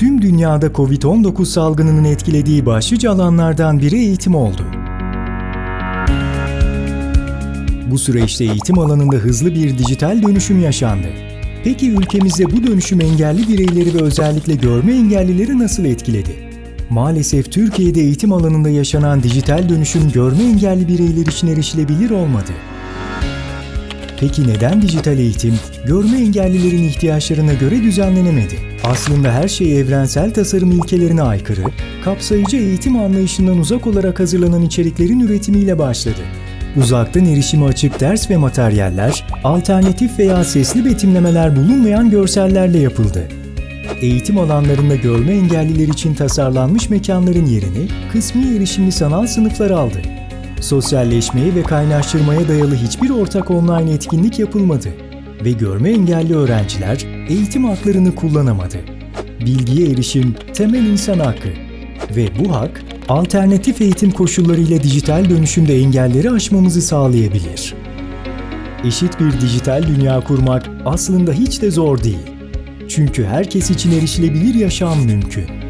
tüm dünyada Covid-19 salgınının etkilediği başlıca alanlardan biri eğitim oldu. Bu süreçte eğitim alanında hızlı bir dijital dönüşüm yaşandı. Peki ülkemizde bu dönüşüm engelli bireyleri ve özellikle görme engellileri nasıl etkiledi? Maalesef Türkiye'de eğitim alanında yaşanan dijital dönüşüm görme engelli bireyler için erişilebilir olmadı. Peki neden dijital eğitim görme engellilerin ihtiyaçlarına göre düzenlenemedi? Aslında her şey evrensel tasarım ilkelerine aykırı, kapsayıcı eğitim anlayışından uzak olarak hazırlanan içeriklerin üretimiyle başladı. Uzaktan erişime açık ders ve materyaller, alternatif veya sesli betimlemeler bulunmayan görsellerle yapıldı. Eğitim alanlarında görme engelliler için tasarlanmış mekanların yerini kısmi erişimli sanal sınıflar aldı. Sosyalleşmeye ve kaynaştırmaya dayalı hiçbir ortak online etkinlik yapılmadı ve görme engelli öğrenciler eğitim haklarını kullanamadı. Bilgiye erişim temel insan hakkı ve bu hak alternatif eğitim koşullarıyla dijital dönüşümde engelleri aşmamızı sağlayabilir. Eşit bir dijital dünya kurmak aslında hiç de zor değil. Çünkü herkes için erişilebilir yaşam mümkün.